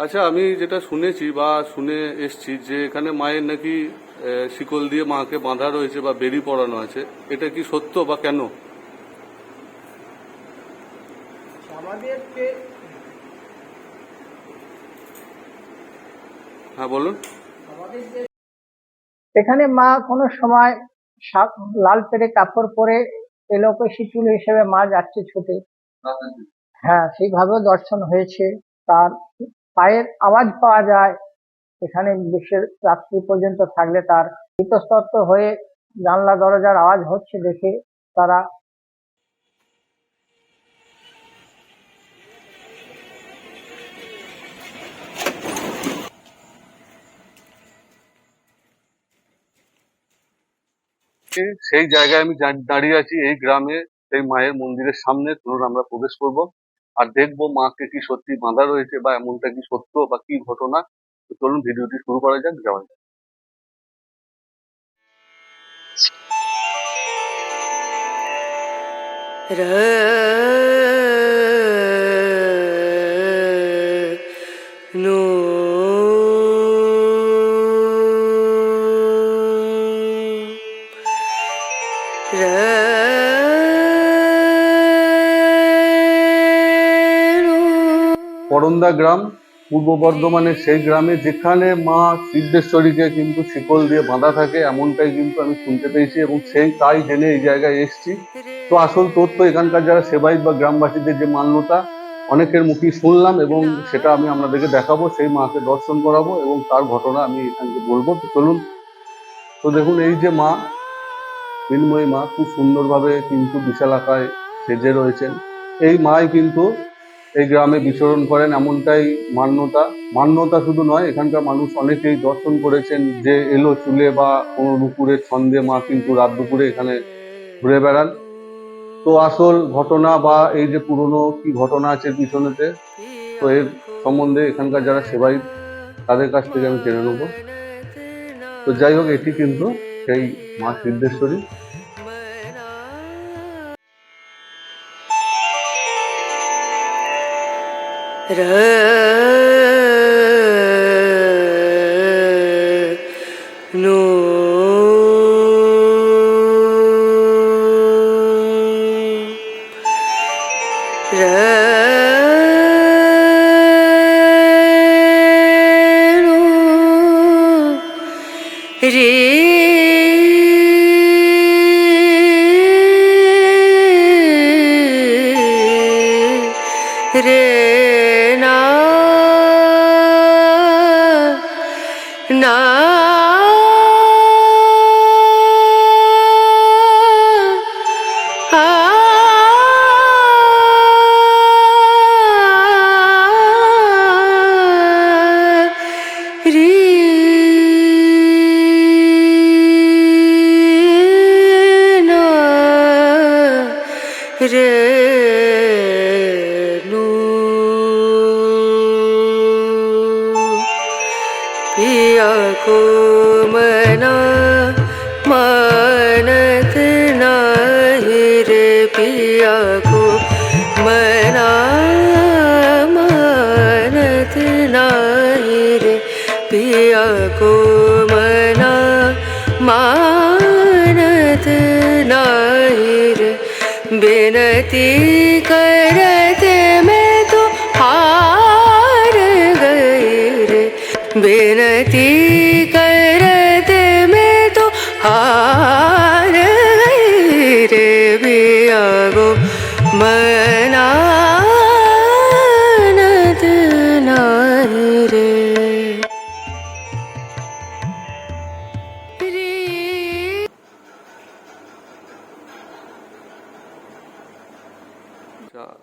আচ্ছা আমি যেটা শুনেছি বা শুনে এসছি যে এখানে মায়ের নাকি শিকল দিয়ে মাকে বাঁধা রয়েছে বা বেরি পড়ানো আছে এটা কি সত্য বা কেন? আমাদেরকে হ্যাঁ বলুন। এখানে মা কোনো সময় লাল পেরে কাপড় পরে এলোকেশি চুল হিসেবে মা যাচ্ছে ছুটে। হ্যাঁ সেইভাবে দর্শন হয়েছে তার। পায়ের আওয়াজ পাওয়া যায়। এখানে বিশ্বের রাত্রি পর্যন্ত থাকলে তার ইতস্তত হয়ে জানলা দরজার আওয়াজ হচ্ছে দেখে তারা সেই জায়গায় আমি দাঁড়িয়ে আছি, এই গ্রামে সেই মায়ের মন্দিরের সামনে। চলুন আমরা প্রবেশ করব। আর দেখব মাকে কি সত্যি বাঁধা রয়েছে বা এমনটা কি সত্য বা কি ঘটনা। চলুন ভিডিওটি শুরু করা যাক, যাওয়া যাক। नो করন্দা গ্রাম, পূর্ব বর্ধমানের সেই গ্রামে যেখানে মা সিদ্ধেশ্বরীকে কিন্তু শিকল দিয়ে বাঁধা থাকে, এমনটাই কিন্তু আমি শুনতে পেয়েছি এবং সেই তাই জেনে এই জায়গায় এসেছি। তো আসল তথ্য এখানকার যারা সেবায়িত বা গ্রামবাসীদের যে মান্যতা, অনেকের মুখেই শুনলাম এবং সেটা আমি আপনাদেরকে দেখাবো, সেই মাকে দর্শন করাবো এবং তার ঘটনা আমি এখানকে বলব। তো চলুন, তো দেখুন, এই যে মা মৃন্ময়ী মা, খুব সুন্দরভাবে কিন্তু বিশালাকায় সেজে রয়েছেন। এই মাই কিন্তু এই গ্রামে বিচরণ করেন এমনটাই মান্যতা। মান্যতা শুধু নয়, এখানকার মানুষ অনেকেই দর্শন করেছেন যে এলো চুলে বা কোনো দুপুরের ছন্দে মা কিন্তু রাত দুপুরে এখানে ঘুরে বেড়ান। তো আসল ঘটনা বা এই যে পুরনো কি ঘটনা আছে পিছনেতে, তো এর সম্বন্ধে এখানকার যারা সেবাই, তাদের কাছ থেকে আমি জেনে নেব। তো যাই হোক, এটি কিন্তু সেই মা সিদ্ধেশ্বরী। रे रे पिया को मना मानत नाही रे पिया को मना मानत नाही रे पिया को मना मानत बिनती कर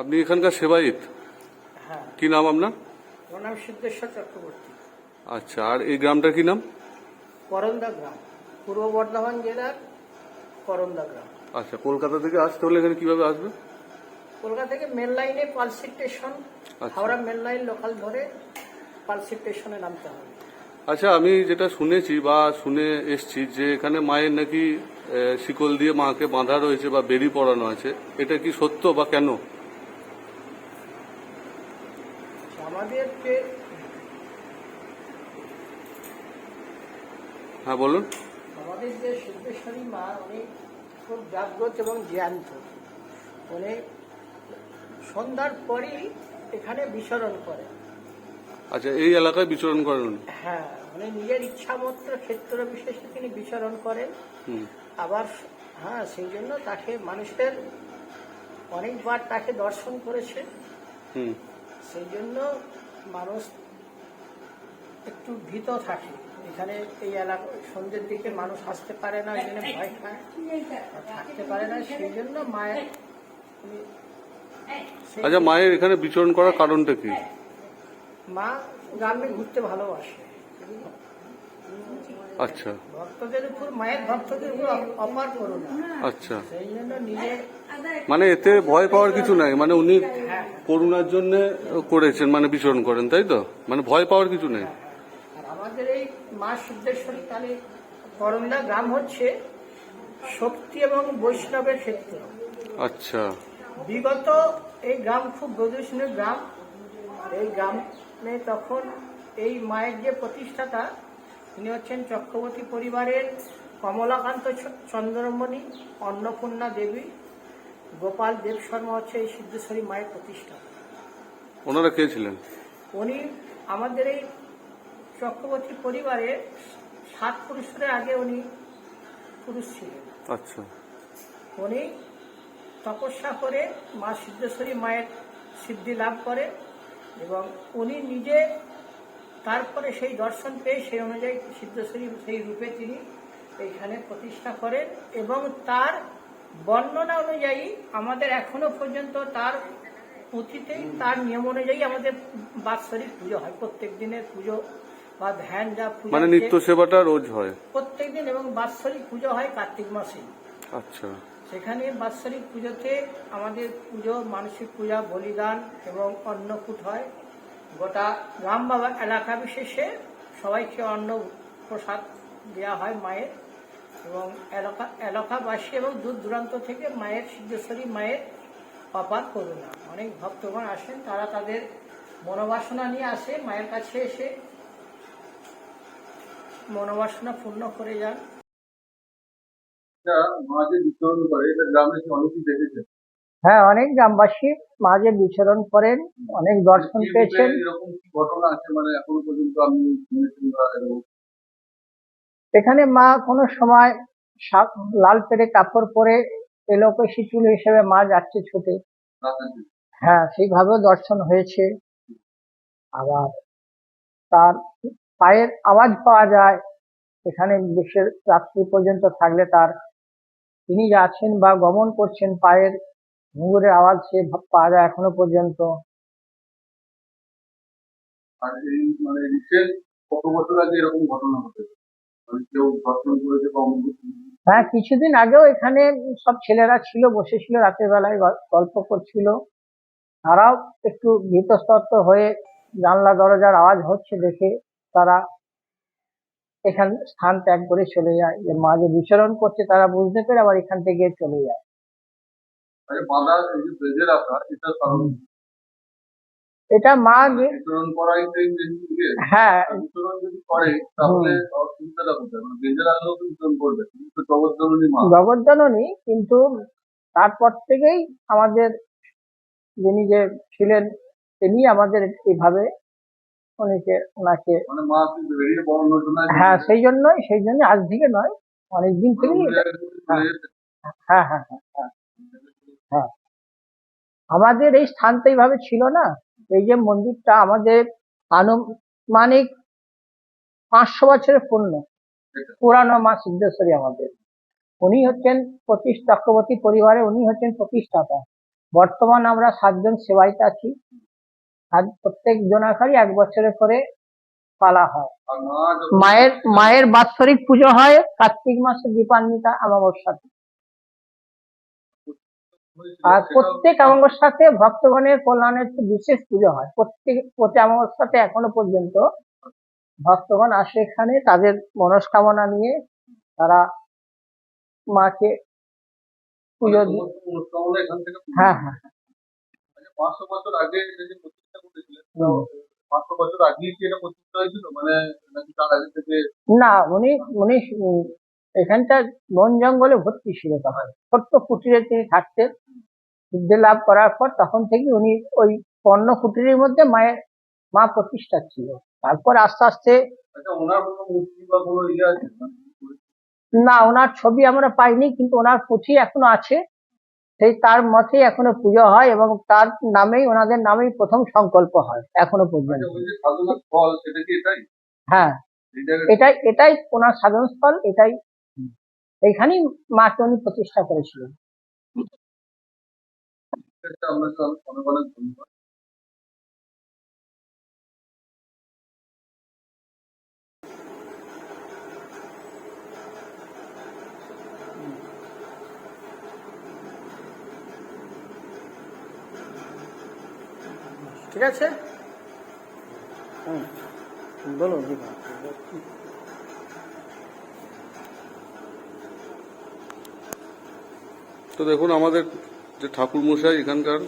আপনি এখানকার সেবায়িত? হ্যাঁ। কি নাম আপনার? ওর নাম সিদ্ধেশ্বর চক্রবর্তী। আচ্ছা আর এই গ্রামটার কি নাম? করন্দা গ্রাম পূর্ব বর্ধমান জেলার করন্দা গ্রাম। আচ্ছা কলকাতা থেকে আসতে হলে এখানে কীভাবে আসবে? কলকাতা থেকে মেন লাইনে পালসি স্টেশন আচ্ছা। হাওড়া মেন লাইন লোকাল ধরে পালসি স্টেশনে নামতে হবে। আচ্ছা আমি যেটা শুনেছি বা শুনে এসছি যে এখানে মায়ের নাকি শিকল দিয়ে মাকে বাঁধা রয়েছে বা বেরি পড়ানো আছে এটা কি সত্য বা কেন? আজকে হ্যাঁ বলুন। আমাদের যে সিদ্ধেশ্বরী মা অনেক খুব জাগ্রত এবং জ্ঞান্ত। মানে সন্ধ্যার পরই এখানে বিচরণ করে। আচ্ছা এই এলাকায় বিচরণ করেন হ্যাঁ মানে নিজের ইচ্ছামাত্র ক্ষেত্র বিশেষে তিনি বিচরণ করেন। আবার হ্যাঁ সেই জন্য তাকে মানুষের অনেকবার তাকে দর্শন করেছে। সেই জন্য মানুষ একটু ভীত থাকে। এখানে এই এলাকা সন্ধ্যের দিকে মানুষ আসতে পারে না এখানে ভয় খায় থাকতে পারে না সেই জন্য মায়ের আচ্ছা মায়ের এখানে বিচরণ করার কারণটা কি? মা গ্রামে ঘুরতে ভালোবাসে। আচ্ছা। ভক্তদের উপর মায়ের ভক্তদের উপর অপার করুণা আচ্ছা। সেই জন্য নিজে মানে এতে ভয় পাওয়ার কিছু নাই। মানে উনি করুণার জন্য করেছেন মানে বিচরণ করেন তাই তো? মানে ভয় পাওয়ার কিছু নেই। আমাদের এই মা সিদ্ধেশ্বরী কালী করন্দা গ্রাম হচ্ছে শক্তি এবং বৈষ্ণবের ক্ষেত্র। আচ্ছা। বিগত এই গ্রাম খুব প্রদূষণের গ্রাম। এই গ্রামে তখন এই মায়ের যে প্রতিষ্ঠাতা তিনি হচ্ছেন চক্রবর্তী পরিবারের কমলাকান্ত চন্দ্রমণি অন্নপূর্ণা দেবী গোপাল দেব শর্মা হচ্ছে এই সিদ্ধেশ্বরী মায়ের প্রতিষ্ঠা। ওনারা কে ছিলেন? উনি আমাদের এই চক্রবর্তী পরিবারে সাত পুরুষের আগে উনি পুরুষ ছিলেন। আচ্ছা। উনি তপস্যা করে মা সিদ্ধেশ্বরী মায়ের সিদ্ধি লাভ করে এবং উনি নিজে তারপরে সেই দর্শন পেয়ে সেই অনুযায়ী সিদ্ধেশ্বরী সেই রূপে তিনি এইখানে প্রতিষ্ঠা করেন এবং তার বর্ণনা অনুযায়ী আমাদের এখনও পর্যন্ত তার পুঁথিতেই তার নিয়ম অনুযায়ী আমাদের বাৎসরিক পুজো হয়। প্রত্যেক দিনের পুজো বা ধ্যান যা পুজো মানে নিত্য সেবাটা রোজ হয়? প্রত্যেক দিন এবং বাৎসরিক পুজো হয় কার্তিক মাসে। আচ্ছা। সেখানে বাৎসরিক পুজোতে আমাদের পুজো মানসিক পূজা বলিদান এবং অন্নকূট হয়। গোটা গ্রাম বা এলাকা বিশেষে সবাইকে অন্ন প্রসাদ দেওয়া হয় মায়ের এবং এলাকা এলাকাবাসী এবং দূর দূরান্ত থেকে মায়ের সিদ্ধেশ্বরী মায়ের অপার করুণা। অনেক ভক্তগণ আসেন, তারা তাদের মনোবাসনা নিয়ে আসে, মায়ের কাছে এসে মনোবাসনা পূর্ণ করে যান। মা যে বিচরণ করে, এটা গ্রামে অনেকেই দেখেছে হ্যাঁ অনেক গ্রামবাসী মাঝে বিচরণ করেন অনেক দর্শন পেয়েছেন। মানে এখনও মা কোনো সময় লাল পেরে কাপড় পরে এলোকেশী চুল হিসেবে মা যাচ্ছে ছুটে। হ্যাঁ সেইভাবেও দর্শন হয়েছে। আবার তার পায়ের আওয়াজ পাওয়া যায়। এখানে বিশ্বের রাত্রি পর্যন্ত থাকলে তার। তিনি যাচ্ছেন বা গমন করছেন পায়ের ঘুঙুরের আওয়াজ সে পাওয়া যায় এখনও পর্যন্ত। আর এই মানে রিসেন্ট কত বছর আগে এরকম ঘটনা ঘটে মানে কেউ ধর্ষণ করেছে বা হ্যাঁ কিছুদিন আগেও এখানে সব ছেলেরা ছিল বসেছিল রাতের বেলায় গল্প করছিল। তারাও একটু ভীতস্তত্ব হয়ে জানলা দরজার আওয়াজ হচ্ছে দেখে তারা এখান স্থান ত্যাগ করে চলে যায়। যে মা যে বিচরণ করছে তারা বুঝতে পেরে আবার এখান থেকে চলে যায়। বাঁধা এই যে বেঁধে রাখা এটা কারণ এটা মা করাই মেন ইয়ে। হ্যাঁ। বিচরণ যদি করে তাহলে অসুবিধাটা কোথায়? মানে বেঁধে রাখলেও তো বিচরণ করবে কিন্তু মা। তারপর থেকেই আমাদের যিনি যে ছিলেন তিনি আমাদের এইভাবে অনেকে ওনাকে মানে হ্যাঁ সেই জন্যই সেই জন্য আজ থেকে নয় অনেকদিন থেকেই হ্যাঁ হ্যাঁ হ্যাঁ হ্যাঁ। হ্যাঁ। আমাদের এই স্থানটা এইভাবে ছিল না। এই যে মন্দিরটা আমাদের আনুমানিক পাঁচশো বছরের পূর্ণ। পুরানো মা সিদ্ধেশ্বরী আমাদের। উনি হচ্ছেন প্রতিষ্ঠা চক্রবর্তী পরিবারে উনি হচ্ছেন প্রতিষ্ঠাতা। বর্তমান আমরা সাতজন সেবাইতে আছি। প্রত্যেক জনাকারই এক বছরে করে পালা হয়। মায়ের মায়ের বাৎসরিক পুজো হয় কার্তিক মাসে দীপান্বিতা অমাবস্যাতে। হয়েছিল, আর প্রত্যেক অমাবস্যাতে ভক্তগণের কল্যাণের বিশেষ পুজো হয়। প্রত্যেক প্রতি অমাবস্যাতে এখনও পর্যন্ত ভক্তগণ আসে এখানে। তাদের মনস্কামনা নিয়ে তারা মাকে পুজো হ্যাঁ হ্যাঁ। পাঁচশো বছর আগে যে প্রতিষ্ঠা করেছিলেন পাঁচশো বছর আগেই কি এটা প্রতিষ্ঠিত হয়েছিল? মানে নাকি তার আগে থেকে না উনি উনি এখানটা বন জঙ্গলে ভর্তি ছিল তখন। ছোট্ট কুটিরে তিনি থাকতেন। সিদ্ধি লাভ করার পর তখন থেকে উনি ওই পণ্য কুটিরের মধ্যে মায়ের মা প্রতিষ্ঠা ছিল। তারপর আস্তে আস্তে আচ্ছা ইয়ে না ওনার ছবি আমরা পাইনি কিন্তু ওনার পুঁথি এখনও আছে। সেই তার মতে এখনও পুজো হয় এবং তার নামেই ওনাদের নামেই প্রথম সংকল্প হয় এখনও পর্যন্ত। আচ্ছা হ্যাঁ। এটাই এটাই ওনার সাধন স্থল এটাই এইখানেই মাকে উনি প্রতিষ্ঠা করেছিলেন। ঠিক আছে? বলুন তো দেখুন, আমাদের যে ঠাকুর মশাই এখানকার,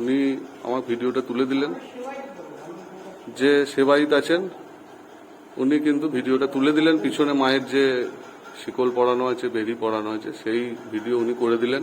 উনি আমার ভিডিওটা তুলে দিলেন। যে সেবায়িত আছেন, উনি কিন্তু ভিডিওটা তুলে দিলেন। পিছনে মায়ের যে শিকল পড়ানো আছে বেরি পড়ানো আছে, সেই ভিডিও উনি করে দিলেন।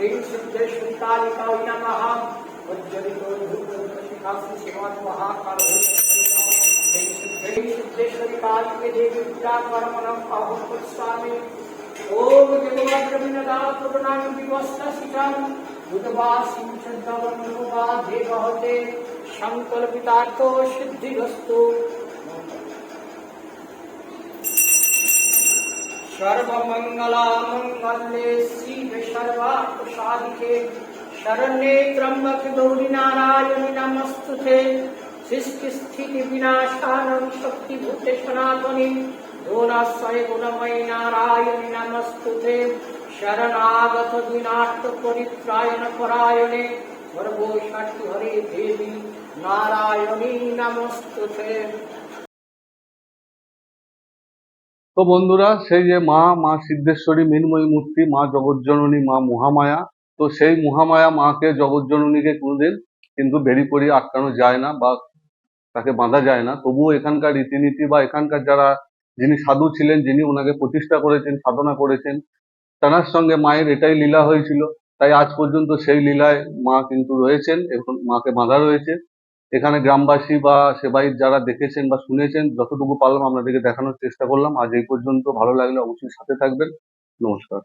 श्रीं शुद्धशुद्धालिकाविनमः उज्ज्वलितो धूपशिखासि शिवान्महाकालो ओम जगवाग्रमिनदात्मनायं दिवस्तसितं बुधवा सिंशद्धवन्नुवा देवहते सर्वमङ्गलामङ्गल्ये शिव सर्वार्थसाधिके शरण्ये त्र्यम्बक गौरी नारायणि नमस्तुते सृष्टिस्थिति विनाशानं शक्तिभूते सनातनि गुणाश्रय गुणमयि नारायणि नमस्तुते शरणागत विनाट्य परित्रायण परायणे सर्वो षट् हरे देवी नारायणी नमस्तुते তো বন্ধুরা, সেই যে মা মা সিদ্ধেশ্বরী, মৃন্ময়ী মূর্তি, মা জগজ্জননী, মা মহামায়া, তো সেই মহামায়া মাকে, জগজ্জননীকে কোনোদিন কিন্তু বেরি পরিয়ে আটকানো যায় না বা তাকে বাঁধা যায় না। তবুও এখানকার রীতিনীতি বা এখানকার যারা, যিনি সাধু ছিলেন, যিনি ওনাকে প্রতিষ্ঠা করেছেন, সাধনা করেছেন, তার সঙ্গে মায়ের এটাই লীলা হয়েছিল। তাই আজ পর্যন্ত সেই লীলায় মা কিন্তু রয়েছেন, এখন মাকে বাঁধা রয়েছে। এখানে গ্রামবাসী বা সেবায়িত যারা দেখেছেন বা শুনেছেন, যতটুকু পারলাম আপনাদেরকে দেখানোর চেষ্টা করলাম। আজ এই পর্যন্ত ভালো লাগলে অবশ্যই সাথে থাকবেন। নমস্কার।